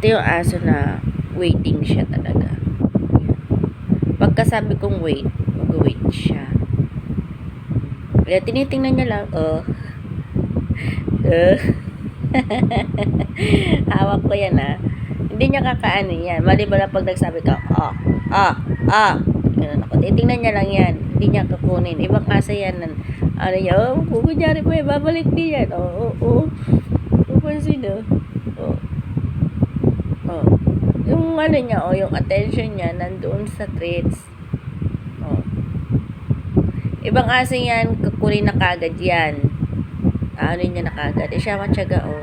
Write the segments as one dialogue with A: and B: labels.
A: Ito yung aso na waiting siya talaga. Pagka sabi kong wait, mag-wait siya. Kaya tinitingnan niya lang, oh. Uh. Hawak ko yan, ah. Hindi niya kakaano yan. Maliban na pag nagsabi ka, ah, ah, ah. Ganun ako. Titingnan niya lang yan. Hindi niya kukunin. Ibang asa yan. Ano niya, oh, kung kunyari po, eh, babalik din yan. Oo, oh, oo, oh, Papansin, oh. Oh. Oh. Yung ano niya, oh, yung attention niya nandoon sa treats. Oh. Ibang aso yan, kukunin na kagad yan. Ano niya na kagad. Eh, siya matyaga, oh.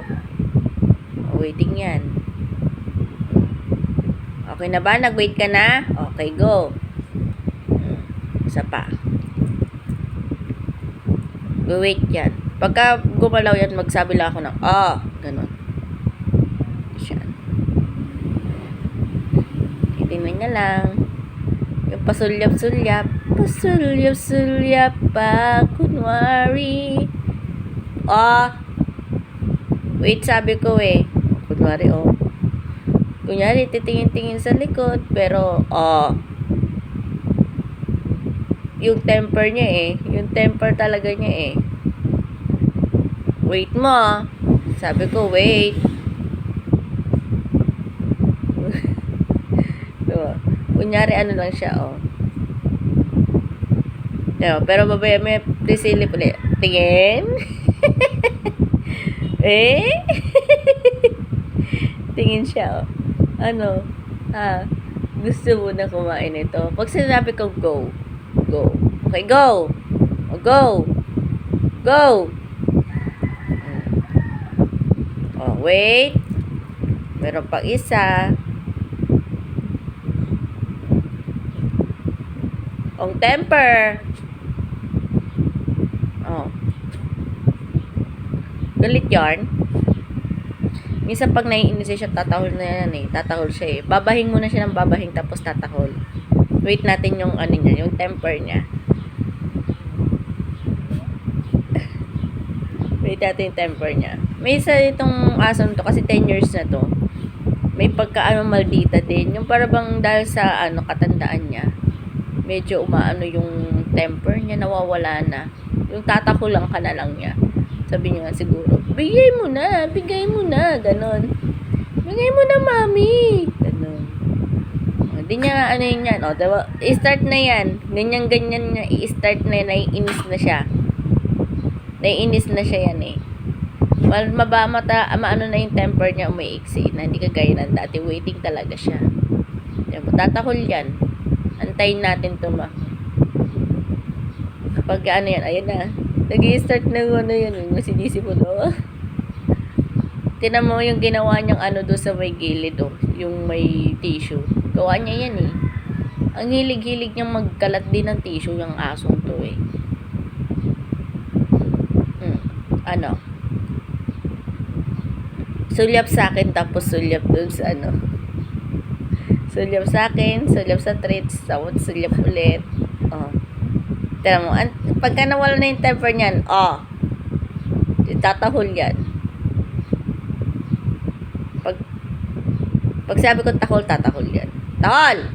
A: oh. Waiting yan. Okay na ba? Nag-wait ka na? Okay, go. Isa pa. Wait yan. Pagka gumalaw yan, magsabi lang ako ng, ah, ganun. Siya. Niya lang. Yung pasulyap-sulyap. Pasulyap-sulyap pa. Kunwari. Ah. Wait, sabi ko eh. Kunwari, oh. Kunyari, titingin-tingin sa likod. Pero, ah. Yung temper niya eh. Yung temper talaga niya eh. Wait mo ah. Sabi ko, wait. diba? Kunyari, ano lang siya, oh. Diba? Pero babaya may prisilip ulit. Tingin. eh? Tingin siya, oh. Ano? Ah, gusto mo na kumain ito. Pag sinabi ko go, go. Okay, go. O, go. Go. Oh, wait. Meron pang isa. Ang temper. Oh. Galit yarn. Minsan pag naiinis siya, tatahol na yan eh. Tatahol siya eh. Babahing muna siya ng babahing tapos tatahol. Wait natin yung ano niya, yung temper niya. Wait natin yung temper niya. May isa itong aso to kasi 10 years na to. May pagkaano maldita din. Yung para bang dahil sa ano katandaan niya. Medyo umaano yung temper niya, nawawala na. Yung tatakulang ka na lang niya. Sabi niya siguro, bigay mo na, bigay mo na, ganon. Bigay mo na, mami. Ganon. O, di niya ano yun yan. O, diba? I-start na yan. Ganyan-ganyan niya. I-start na yan. Naiinis na siya. Naiinis na siya yan eh. Mal maba mata, maano na yung temper niya umiiksi na hindi kagaya ng dati. Waiting talaga siya. Diba? Tatakol yan. Antayin natin to ma. Kapag ano yan, ayan na. Nag-i-start na ano yan. Yung sinisi mo to. Tinan mo yung ginawa niyang ano doon sa may gilid oh. Yung may tissue. Gawa niya yan eh. Ang hilig-hilig niyang magkalat din ng tissue yung asong to eh. Hmm. Ano? Sulyap sa akin tapos sulyap dun sa ano. Sulyap sa akin, sulyap sa treats, tapos sulyap ulit. Oh. Tira mo, an- pagka nawala na yung temper niyan, oh, tatahol yan. Pag, pag sabi ko tahol, tatahol yan. Tahol!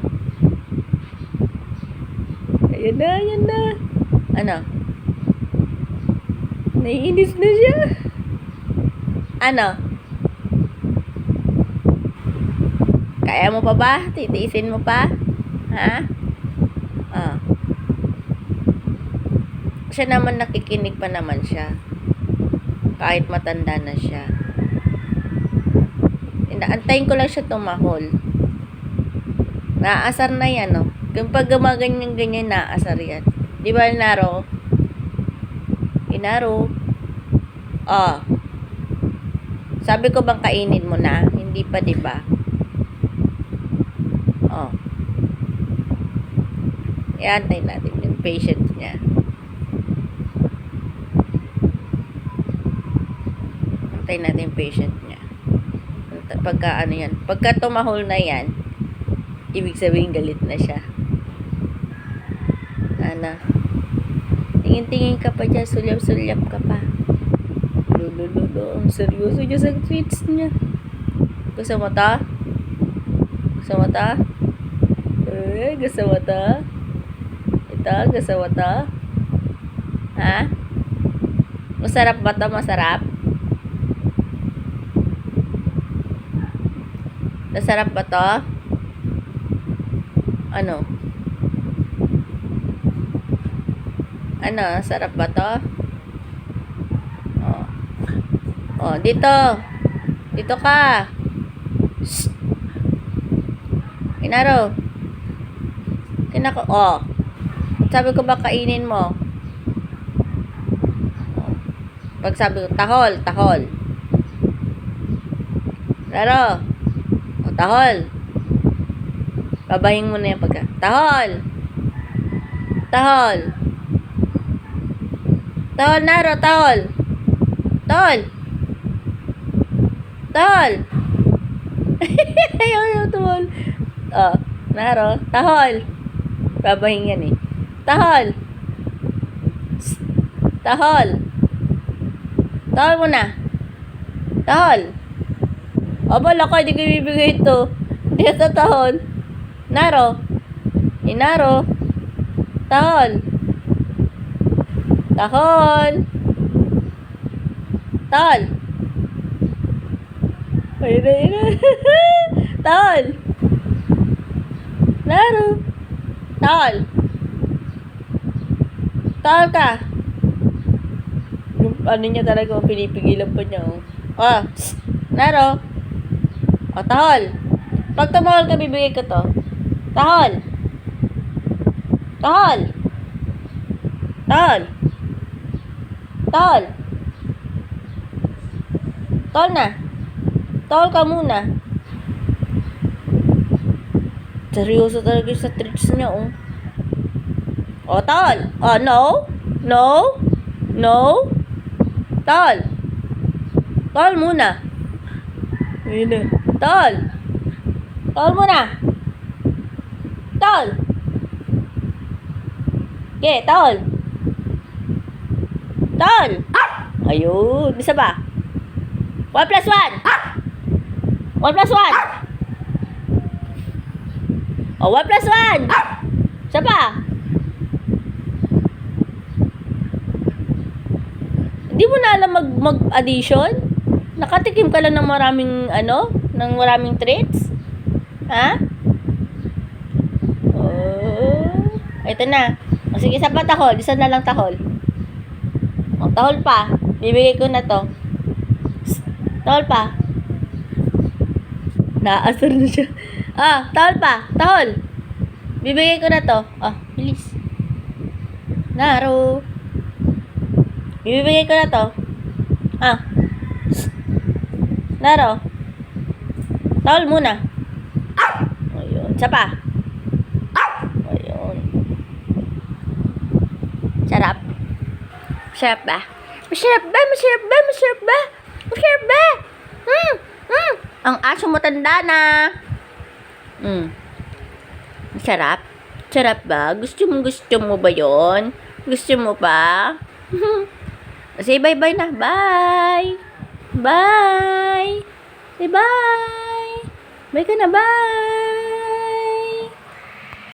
A: Ayan na, ayan na. Ano? Naiinis na siya. Ano? Kaya mo pa ba? Titiisin mo pa? Ha? Ah. Siya naman nakikinig pa naman siya. Kahit matanda na siya. Inaantayin ko lang siya tumahol. Naasar na yan, no? Kung pag gumaganyan-ganyan, naasar yan. Di ba, Inaro? Inaro? Ah. Sabi ko bang kainin mo na? Hindi pa, di ba? Oh. Iantay natin yung patience niya. Antay natin yung patient niya. Pagka ano yan, pagka tumahol na yan, ibig sabihin galit na siya. Ana. Tingin-tingin ka pa dyan, sulyap-sulyap ka pa. Lulululo, ang seryoso niya sa tweets niya. Gusto mo to? Gusto mo to? Eh, gusto mo to? Ito, gusto mo? Ha? Masarap ba to? Masarap? Masarap ba to? Ano? Ano? Sarap ba to? Oh. Oh, dito. Dito ka. Shh. Inaro. Kinako. Oh. Sabi ko ba kainin mo? Pag sabi ko, tahol, tahol. Laro. O, tahol. Babahin mo na yung pagka. Tahol. Tahol. Tahol, Naro, tahol. Tahol. Tahol. Ayaw yung tumol. Oh, Naro, tahol. Babahin yan eh. Tahol. Tahol. Tahol mo na. Tahol. Aba, lako, hindi ko ibibigay ito. Hindi ito tahol. Naro. Inaro. Tahol. Tahol. Tahol. Ayun na, ayun na. Tahol. Naro. Tahol. Tahol ka. Yung ano niya talaga, pinipigilan pa niya. Oh. Psst. Naro. O, tahol. Pag tumahol ka, bibigay ko to. Tahol. Tahol. Tahol. Tahol. Tahol na. Tahol ka muna. Seryoso talaga sa tricks niya, oh. O, tahol. O, no. No. No. Tahol. Tahol muna. Ayun. Tol! Tol muna! Tol! Okay, tol! Tol! Ayun, isa ba? 1 plus 1! 1 plus 1! Oh, 1 plus 1! Isa pa? Hindi mo na alam mag, mag-addition? Nakatikim ka lang ng maraming ano? Ng maraming treats? Ha? Oh. Ito na. O sige, isa pa tahol. Isa na lang tahol. O, tahol pa. Bibigay ko na to. Tahol pa. Naasar na siya. Ah, tahol pa. Tahol. Bibigay ko na to. Ah, bilis. Naro. Bibigay ko na to. Ah. Naro. Tawal muna. Ayun. Isa pa. Ayun. Sarap. Masarap ba? Masarap ba? Masarap ba? Masarap ba? Masarap ba? Hmm. Hmm. Ang aso mo tanda na. Hmm. Masarap? Sarap ba? Gusto mo, gusto mo ba yon? Gusto mo ba? Say bye-bye na. Bye! Bye! Say bye! Bye ka na, bye!